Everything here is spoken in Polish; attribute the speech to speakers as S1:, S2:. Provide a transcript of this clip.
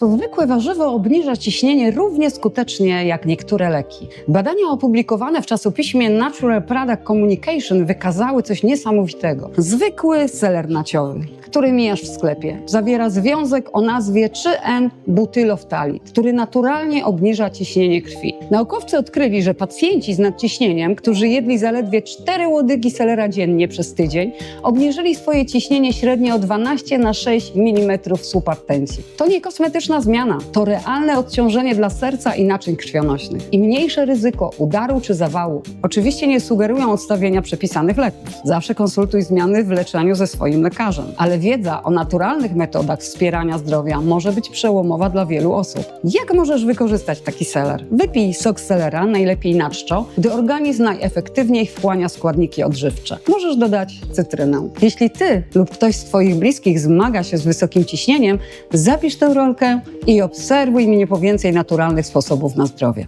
S1: To zwykłe warzywo obniża ciśnienie równie skutecznie jak niektóre leki. Badania opublikowane w czasopiśmie Natural Product Communication wykazały coś niesamowitego. Zwykły seler naciowy, który mijasz w sklepie, zawiera związek o nazwie 3N-butyloftalit, który naturalnie obniża ciśnienie krwi. Naukowcy odkryli, że pacjenci z nadciśnieniem, którzy jedli zaledwie 4 łodygi selera dziennie przez tydzień, obniżyli swoje ciśnienie średnio o 12 na 6 mm subartencji. To nie zmiana, to realne odciążenie dla serca i naczyń krwionośnych i mniejsze ryzyko udaru czy zawału. Oczywiście nie sugerują odstawienia przepisanych leków. Zawsze konsultuj zmiany w leczeniu ze swoim lekarzem, ale wiedza o naturalnych metodach wspierania zdrowia może być przełomowa dla wielu osób. Jak możesz wykorzystać taki seler? Wypij sok selera, najlepiej na czczo, gdy organizm najefektywniej wchłania składniki odżywcze. Możesz dodać cytrynę. Jeśli ty lub ktoś z twoich bliskich zmaga się z wysokim ciśnieniem, zapisz tę rolkę i obserwuj mnie po więcej naturalnych sposobów na zdrowie.